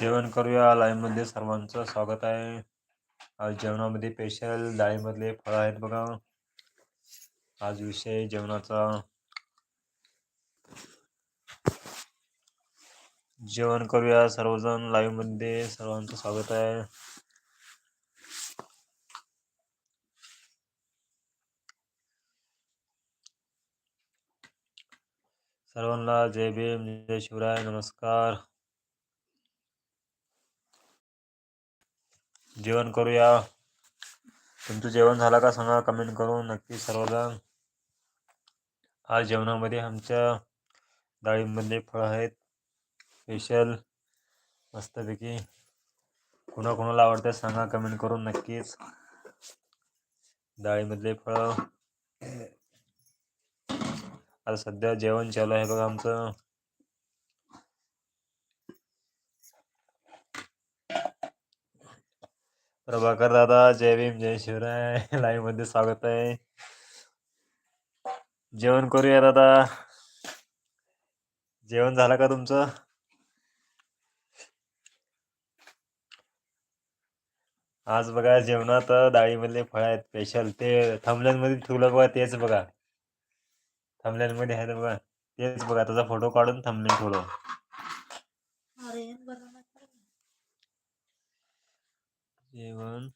जेवण करूया. लाईव्हमध्ये सर्वांचं स्वागत आहे. आज जेवणामध्ये स्पेशल डाळीमधले फळं आहेत बघा. आज विषय जेवणाचा. जेवण करूया सर्वजण. लाईव्हमध्ये सर्वांचं स्वागत आहे. सर्वांना जय भीम, जय शिवराय. नमस्कार. जेवण करूया. तुमचं जेवण झालं का सांगा कमेंट करून नक्की सर्वजण आज जेवणामध्ये आमच्या डाळीमध्ये फळं आहेत. स्पेशल मस्तपैकी. कोणाकोणाला आवडते सांगा कमेंट करून नक्कीच. डाळीमधले फळं. आता सध्या जेवण चालू आहे बघा आमचं. प्रभाकर दादा जय भीम जय शिवराय. लाईव्हमध्ये स्वागत आहे. जेवण करूया दादा. जेवण झालं का तुमचं? आज बघा जेवणात डाळीमधले फळ आहेत स्पेशल ते मध्ये ठेवलं बघा तेच बघा. मध्ये आहे बघा तेच बघा. त्याचा फोटो काढून थंबनेल ठेवलं. जेवण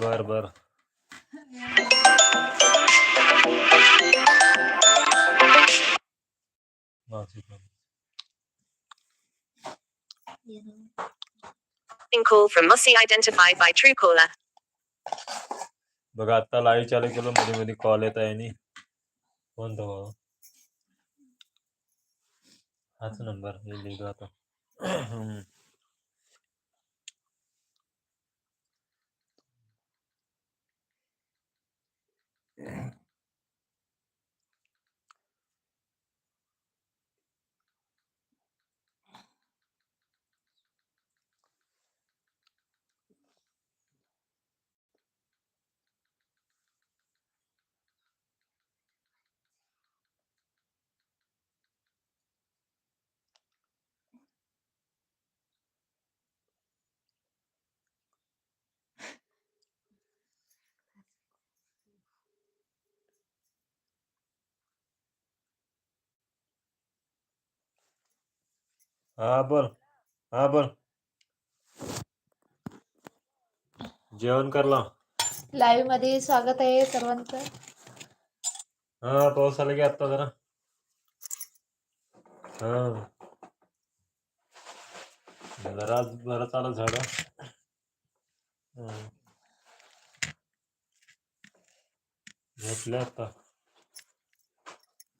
बर बर call from Mussy identified by Truecaller. बघा आता लाईव्ह चालू केलं मध्ये मध्ये कॉल येत आहे आणि फोन तो हाच नंबर हे लिहिलो हा बोल। हा बोल। जेवण करला लाईव्ह मध्ये स्वागत आहे सर्वांचं. हा पाऊस आला की आता जरा. हा. जरा जरा चालू झाड. झोपले आता.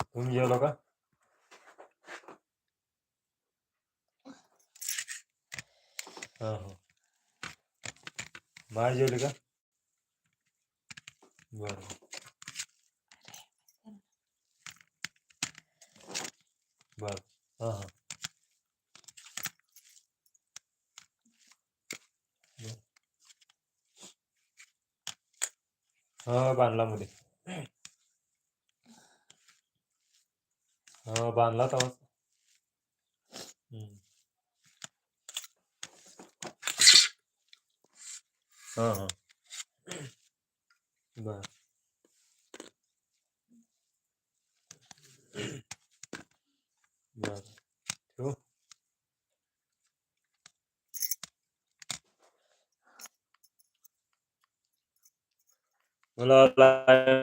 तुम्ही जेवलो का? हा हा. बाहेर जेवले का? बरं. बर. हा हा. हा बांधला मध्ये. हा बांधला तवा हा हा बर बर ठेवू मला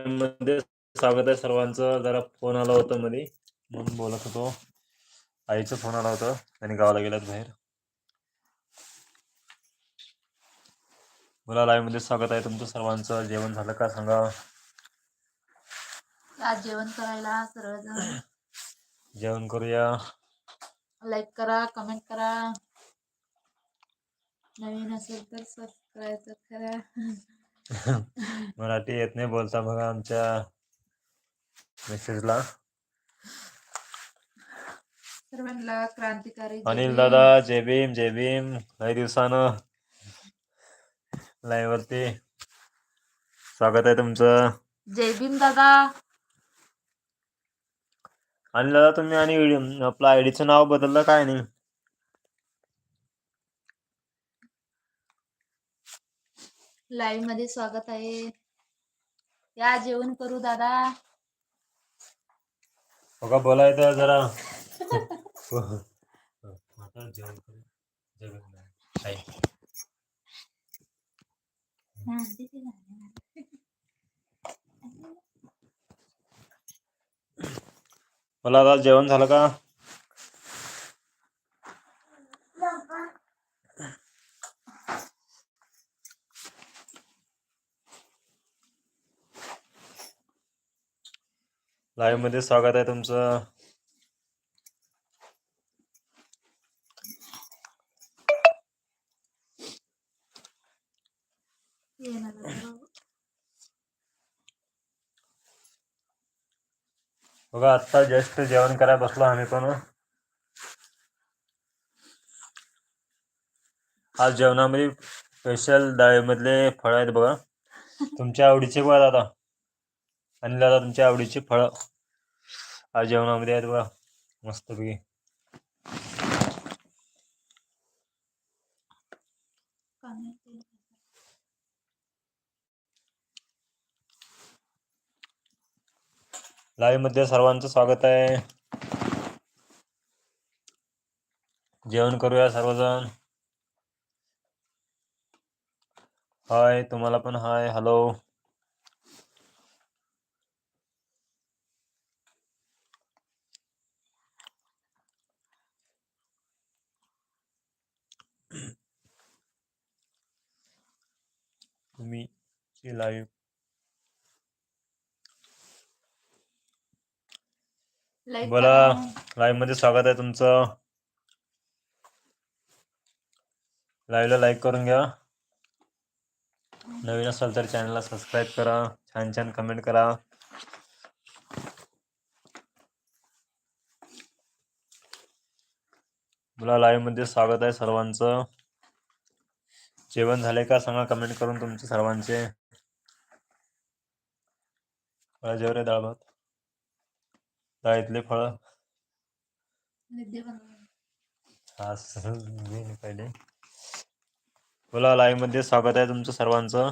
मध्ये स्वागत आहे सर्वांचं. जरा फोन आला होता मध्ये म्हणून बोलत होतो. आईचा फोन आला होता. त्यांनी गावाला गेल्यात बाहेर. मला लाईव्हमध्ये स्वागत आहे तुमचं सर्वांचं. जेवण झालं का? सांगा. आज जेवण करायला सर्वजण जेवण करूया. लाईक करा कमेंट करा. नवीन असेल तर सबस्क्राईब करा. मराठी येत नाही बोलता बघा आमच्या मेसेजला सर्वांना क्रांतिकारी अनिल. दादा जय भीम जय भीम. काही दिवसानं लाईव्ह वरती. स्वागत आहे तुमचं. जय भीम दादा. आणि दादा तुम्ही आणि व्हिडिओ आपलं आय डीचं नाव बदललं काय नाही? लाईव्हमध्ये स्वागत आहे. या जेवण करू दादा. बघा बोलायचं जरा. आता जेवण करू. जेवण? मला आता जेवण झालं का? लाईव्हमध्ये स्वागत आहे तुमचं. बघा आत्ता जस्ट जेवण करायला बसलो आम्ही पण. आज जेवणामध्ये स्पेशल डाळीमधले फळ आहेत बघा. तुमच्या आवडीचे बघा दादा आणि दादा तुमच्या आवडीचे फळ. आज जेवणामध्ये आहेत बघा मस्तपैकी. लाईव्हमध्ये सर्वांचं स्वागत आहे. जेवण करूया सर्वजण. हाय तुम्हाला पण हाय हॅलो तुम्ही लाईव्ह लाईक बोला. लाईव्हमध्ये स्वागत आहे तुमचं. लाईव्हला लाईक करून घ्या. नवीन असाल तर चॅनलला सबस्क्राईब करा. छान छान कमेंट करा. बोला लाईव्हमध्ये स्वागत आहे सर्वांचं. जेवण झाले का सांगा कमेंट करून तुमचे सर्वांचे. फळं जेव रे डाळ भात? डाळीतले फळं. हा पहिले. बोला लाईव्हमध्ये स्वागत आहे तुमचं सर्वांचं.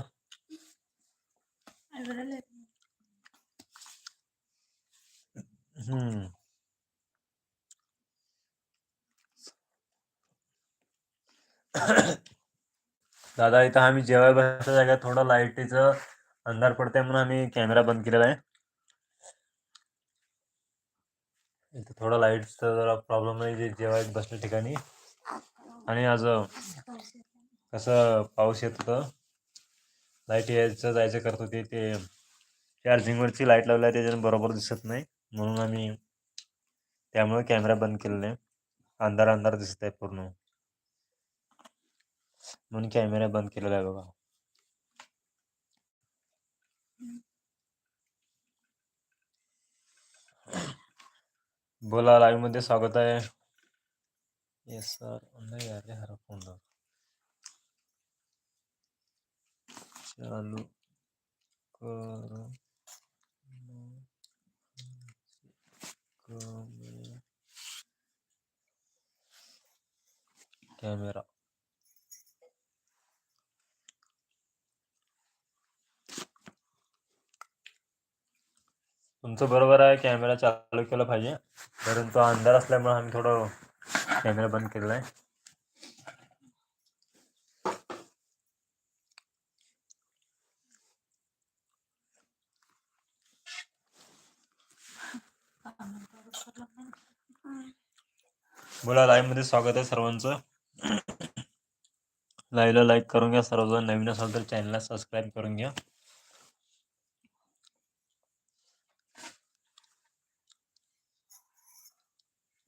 हम्म. दादा इथं आम्ही जेवायला बसल्या थोडं लाईटीचं अंधार पडतंय म्हणून आम्ही कॅमेरा बंद केलेला आहे. इथं थोडा लाईटचा जरा प्रॉब्लेम आहे जे जेवायला बसल्या ठिकाणी. आणि आज कसं पाऊस येत होतं लाइट यायचं जायचं करत होते ते चार्जिंगवरची लाइट लावली आहे त्याच्यानं बरोबर दिसत नाही. म्हणून आम्ही त्यामुळे कॅमेरा बंद केलेला आहे. अंधार अंधार दिसत आहे पूर्ण. म्हणून कॅमेरा बंद केलेला आहे बघा. बोला लाईव्हमध्ये स्वागत आहे येस सर नाही अरे हरा फोन चालू कर कॅमेरा तुमचं बरोबर आहे कॅमेरा चालू केला पाहिजे. परंतु अंधार असल्यामुळे आम्ही थोडं कॅमेरा बंद केलेला आहे. बोला लाईव्हमध्ये स्वागत आहे सर्वांचं. लाईव्हला लाईक करून घ्या सर्वजण नवीन असाल तर चॅनलला सबस्क्राईब करून घ्या.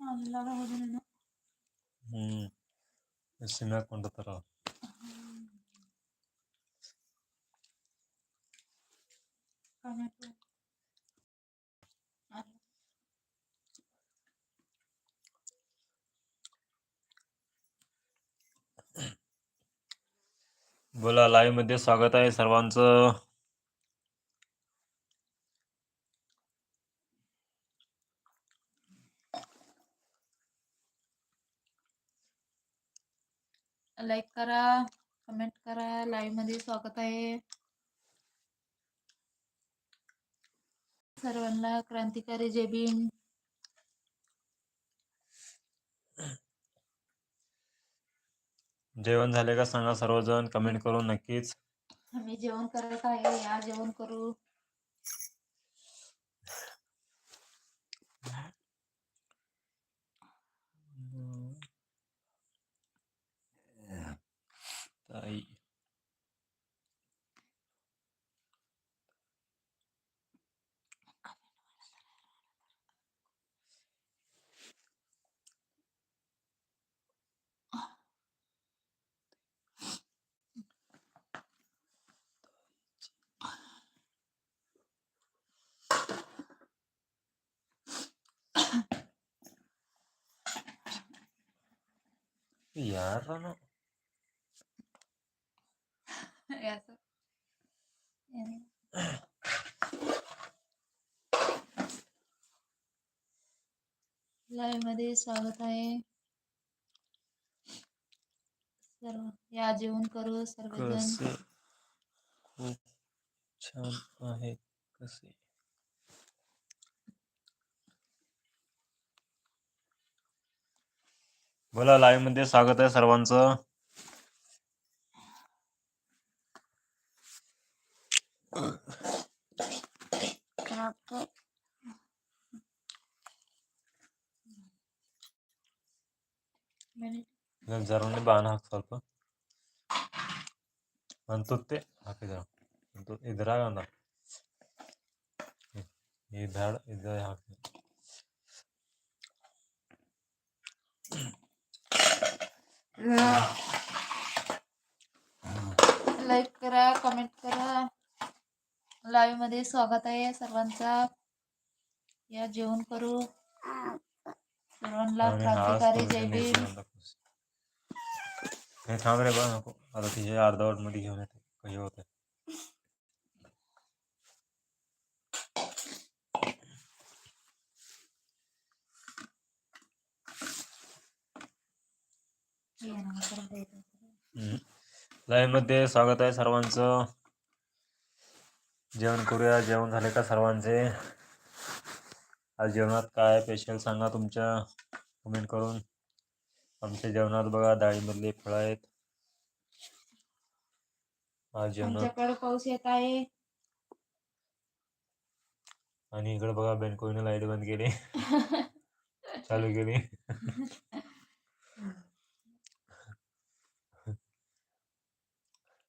बोला लाईव्हमध्ये स्वागत आहे सर्वांचं. लाईक करा कमेंट करा. लाईव्हमध्ये स्वागत आहे. सर्वांना क्रांतिकारी जय भीम. जेवण झाले का सांगा सर्वजण? कमेंट करून नक्कीच. आम्ही जेवण करत आहे. या जेवण करू. はい。Yarra, ¿no? लाईव्हमध्ये स्वागत आहे. सर्व या जेवण करू सर्वजण. खूप छान आहे. कसे? बोला लाईव्हमध्ये स्वागत आहे सर्वांचं. ಜರೂನಿ ಬಾಣ ಹಾಕಿ ಸ್ವಲ್ಪ ಅಂತುತ್ತೆ ಹಾಕಿದ ಅಂತೂ ಇದ್ರಾಗ ಅಂದ ಈ ಬ್ಯಾಡ ಇದ ಹಾಕಿ लाईक करा कमेंट करा लाईव्हमध्ये स्वागत आहे सर्वांचा. या जेवण करू. सर्वांना क्रांतिकारी जय भीम. हे थांब रे बा नको. आता तिचे अर्धवटमध्ये घेऊन येते. काही होत लाईव्हमध्ये स्वागत आहे सर्वांचं. जेवण करूया. जेवण झाले का सर्वांचे? आज जेवणात काय स्पेशल सांगा तुमच्या कमेंट करून. आमच्या जेवणात बघा डाळीमधले फळं आहेत. आज जेवणात पाऊस येत आहे. आणि इकडे बघा बेनकोईने लाइट बंद केली. चालू केली.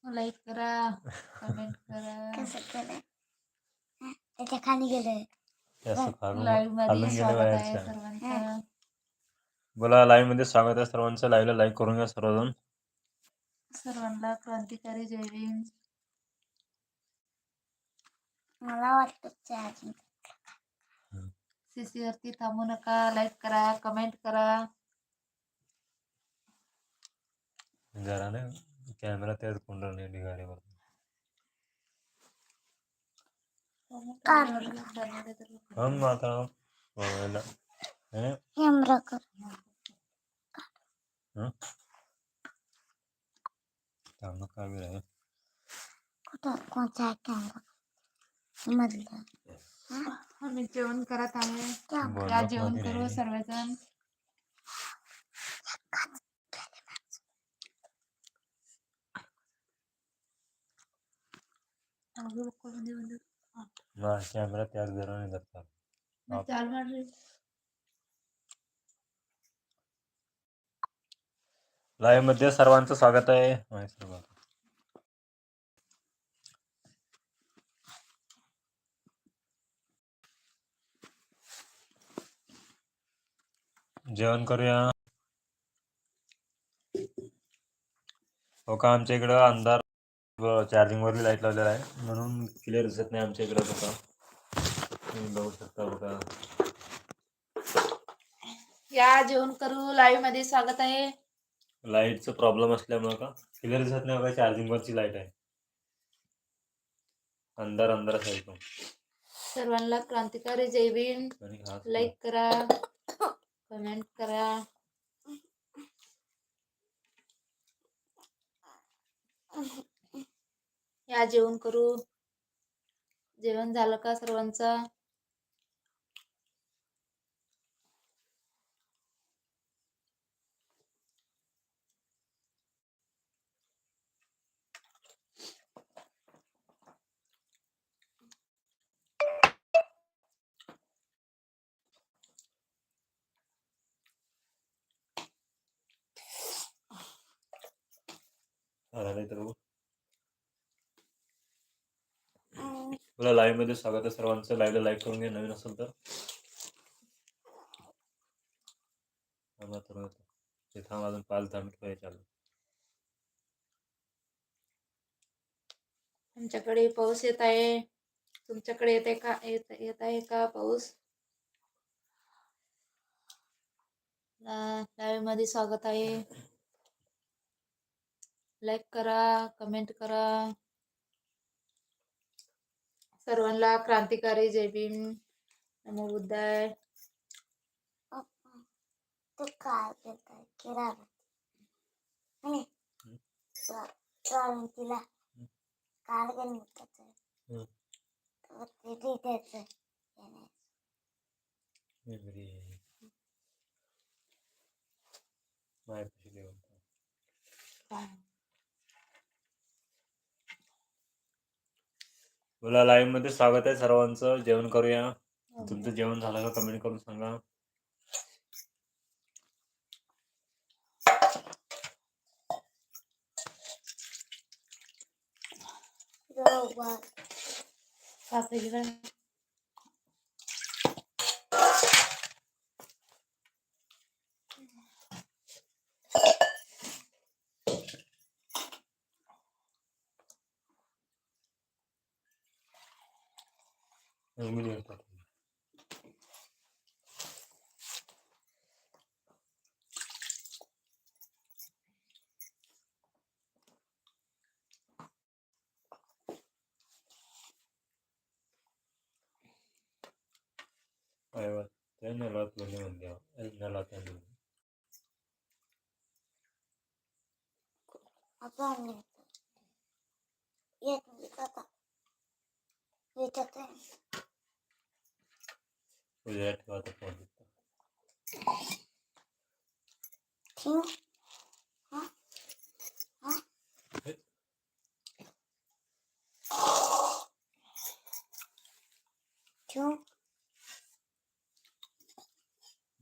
लाईक करा कमेंट करा. कसं केलं त्याच्याखाली गेलं असं खालून लाईव्ह खालून मध्ये गेले स्वागत आहे सर्वांचं. बोला लाईव्हमध्ये स्वागत आहे सर्वांचं. लाईव्हला लाईक करून घ्या सर्वजण. सर्वांना क्रांतिकारी जय भीम. मला वाटतं सीसी वरती थांबू नका. लाईक करा कमेंट करा. जरा नाही. कॅमेरा त्याच कुंडल नाही गाडीवर हम माता मोबाईल कॅमेरा कर। थांब काय वेळ आहे कुठं कोणचा कॅमेरा? मधलं आम्ही जेवण करत आहे बोल या बघ जेवणमध्ये करू नाही. सर्वजण मग कॅमेरा त्याच जरा नाही धरतात आप- चाल ಮಾಡ್ರಿ लाईव्ह मध्ये सर्वांचं स्वागत आहे माहिती सर्व. जेवण करूया हो का आमच्या इकडं अंधार चार्जिंग वरली लाईट लावलेला आहे. म्हणून क्लिअर दिसत नाही आमच्या इकडं बघा. तुम्ही बघू शकता बघा. या जेवण करू. लाईव्ह मध्ये स्वागत आहे. लाईटचा प्रॉब्लेम असल्यामुळे का? क्लिअर दिसत नाही बघा चार्जिंग वरची लाईट आहे. अंधार अंधार आहे एकदम. सर्वांना क्रांतिकारी जय भीम. लाईक करा. कमेंट करा. जेवण करू. जेवण झालं का सर्वांचं? तुला लाईव्ह मध्ये स्वागत आहे सर्वांचं. लाईव्हला लाईक करून घ्या नवीन असेल तर. अजून पाच दहा मिनिट व्हायचे चालू. आमच्याकडे पाऊस येत आहे. तुमच्याकडे येत आहे का? येत आहे का पाऊस? मध्ये स्वागत आहे. लाईक करा कमेंट करा. सर्वांना क्रांतिकारी जय भीम. नमो बुद्धाय. तू काय तिला. काल गणिताचं हम्म. तर ते द्यायचं याने. मी घरी आहे. मायापाशी जेवण कर. बोला लाईव्हमध्ये स्वागत आहे सर्वांचं. जेवण करूया. तुमचं जेवण झालं का? कमेंट करून सांगा. पापडी बघ. Tänne latvoin on ja en laten. आता आम्ही येत नाही आता याच्यात आहे. Tuolla jatkaa tapaa. ठेवू हा हा ठेवू बोला लाईव्हमध्ये स्वागत आहे सर्वांचं झिरो रे मिस्टर मॅडम ಏನ್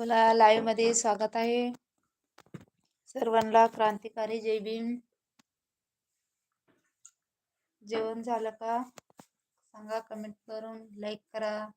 बोला लाईव्हमध्ये स्वागत आहे. सर्वांना क्रांतिकारी जय भीम. जेवण झालं का? सांगा कमेंट करून लाईक करा.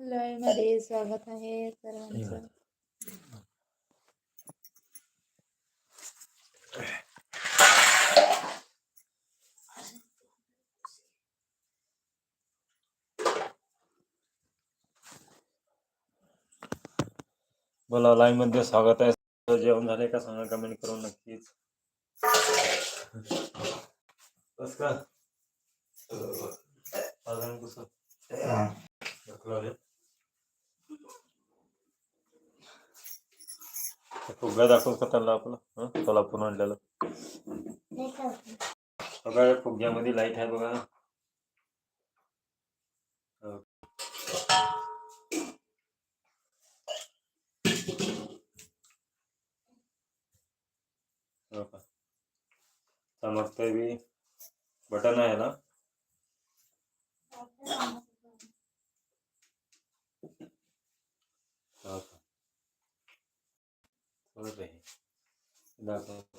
स्वागत आहे सर्वांचं बोला लाईव्ह मध्ये स्वागत आहे जेवण झाले का सांगा कमेंट करून नक्कीच बस का साधारण कसं फुगा दाखवून आपला आणलेला बघा फुग्यामध्ये लाईट आहे बघा बटन आहे ना? Exactly.